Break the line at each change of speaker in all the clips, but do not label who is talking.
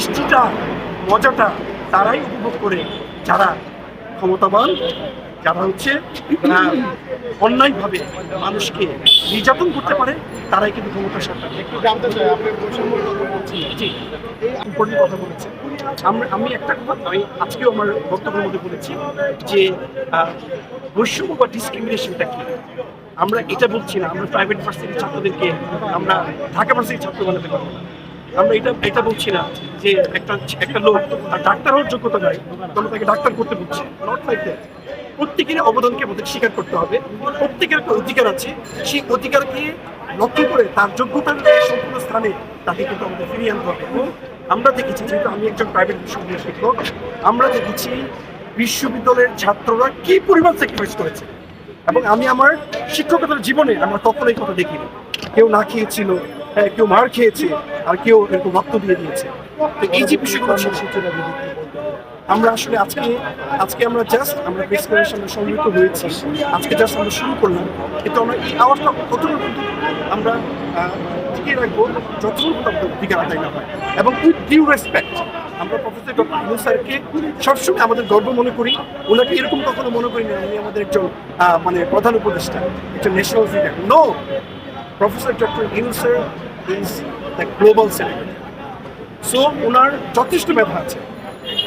বৃষ্টিটা মজাটা তারাই উপভোগ করে। যারা ক্ষমতাবান যারা হচ্ছে অন্যায়ভাবে মানুষকে নির্যাতন করতে পারে তারাই কিন্তু ক্ষমতার সাথে
আপনি বৈষম্যের কথা বলছেন।
বলেছে। আমরা আমি একটা কথা আমি আজকেও আমার বক্তব্যের মধ্যে বলেছি যে বৈষম্য বা ডিসক্রিমিনেশনটা কি? আমরা এটা বলছি না আমরা প্রাইভেট ভার্সিটির ছাত্রদেরকে আমরা ঢাকা ভার্সিটির ছাত্র বানাতে পারব না। আমরা এটা এটা বলছি না যে একটা একটা লোক তার ডাক্তার হওয়ার যোগ্যতা নাই তবে তাকে ডাক্তার করতে বলছি। নট লাইক দ্যাট প্রত্যেকের অবদানকে আমাদের স্বীকার করতে হবে। প্রত্যেকের একটা অধিকার আছে। সেই অধিকারকে লক্ষ্য করে তার যোগ্যতার সম্পূর্ণ স্থানে তাকে কিন্তু আমাদের ফিরিয়ে আনতে হবে। এবং আমরা দেখেছি, যেহেতু আমি একজন প্রাইভেট বিশ্ববিদ্যালয়ের শিক্ষক, আমরা দেখেছি বিশ্ববিদ্যালয়ের ছাত্ররা কি পরিমাণ স্যাক্রিফাইস করেছে। এবং আমি আমার শিক্ষকতার জীবনে আমরা কখনো এই কথা দেখিনি। কেউ না খেয়েছিল কেউ মার খেয়েছে আর কেউ এরকম রক্ত দিয়ে দিয়েছে। তো এই যে বিষয়গুলো আমরা আসলে আজকে আজকে আমরা জাস্ট আমরা প্রেস করার সামনে সম্মিলিত হয়েছি। আজকে জাস্ট আমরা শুরু করলাম। কিন্তু আমরা এই আওয়াজটা কতটুকু কিন্তু আমরা টিকিয়ে রাখব আমাদের অধিকার আদায় না হয়। এবং উইথ ডিউ রেসপেক্ট আমরা প্রফেসর ডক্টর ইনু স্যারকে সবসময় আমাদের গর্ব মনে করি। ওনাকে এরকম কখনো মনে করি না উনি আমাদের একজন মানে প্রধান উপদেষ্টা, একজন national leader no professor doctor ইউসের is the global celebrity so ওনার যথেষ্ট মেধা আছে।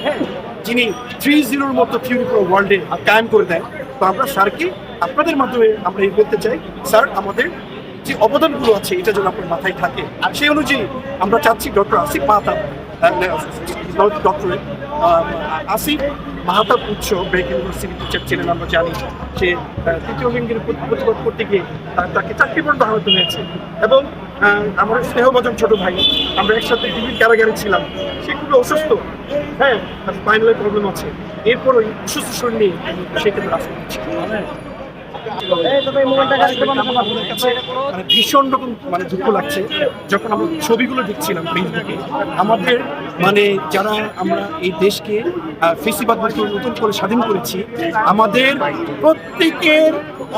হ্যাঁ যিনি থ্রি জিরোর মতো থিওরি পুরো ওয়ার্ল্ডে কায়েম করে দেন, তো আমরা স্যারকে আপনাদের মাধ্যমে আমরা এই করতে চাই, স্যার, আমাদের যে অবদানগুলো আছে এটা যেন আপনার মাথায় থাকে। আর সেই অনুযায়ী আমরা চাচ্ছি ডক্টর আসিফ মাহাতাব। ডক্টরেট আসিফ মাহাতাব উৎস ব্রেক ইউনিভার্সিটি টিচার ছিলেন, আমরা জানি সে তৃতীয় লিঙ্গের প্রতি- প্রতিবাদ করতে গিয়ে তাকে চাকরি পর্যন্ত আহত হয়েছে। এবং আমার স্নেহভজন ছোট ভাই, আমরা একসাথে ডিবির কারাগারে ছিলাম। সে খুবই অসুস্থ। হ্যাঁ তার স্পাইনালের প্রবলেম আছে। এরপরই অসুস্থ শরীর নিয়ে সে কিন্তু মানে ভীষণ রকম মানে দুঃখ লাগছে। যখন আমরা ছবিগুলো দেখছিলাম ফেসবুকে আমাদের মানে যারা আমরা এই দেশকে ফেসিবাদ নতুন করে স্বাধীন করেছি, আমাদের প্রত্যেকের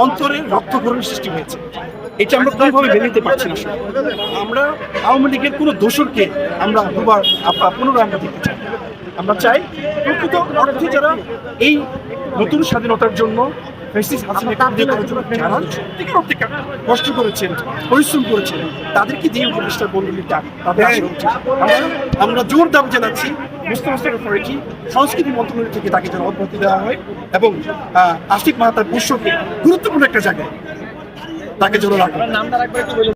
অন্তরে রক্তক্ষরণ সৃষ্টি হয়েছে। এটা আমরা কোনোভাবে মেনে নিতে পারছি না আমরা আওয়ামী লীগের কোনো দোষরকে আমরা দুবার পুনরায় আমরা দেখতে চাই। আমরা চাই প্রকৃত অর্থে যারা এই নতুন স্বাধীনতার জন্য যারা সত্যিকার অর্থে কষ্ট করেছেন পরিশ্রম করেছেন তাদেরকে দিয়ে উপদেষ্টার বন্ধুটা তাদের আমরা আমরা জোর দাম জানাচ্ছি মুস্তফা মুস্তাফা ফরেকি সংস্কৃতি মন্ত্রণালয় থেকে তাকে যেন অব্যাহতি দেওয়া হয় এবং আহ, আসিফ মাহাতার পুষ্যকে গুরুত্বপূর্ণ একটা জায়গায় তাকে যেন রাখা হয়।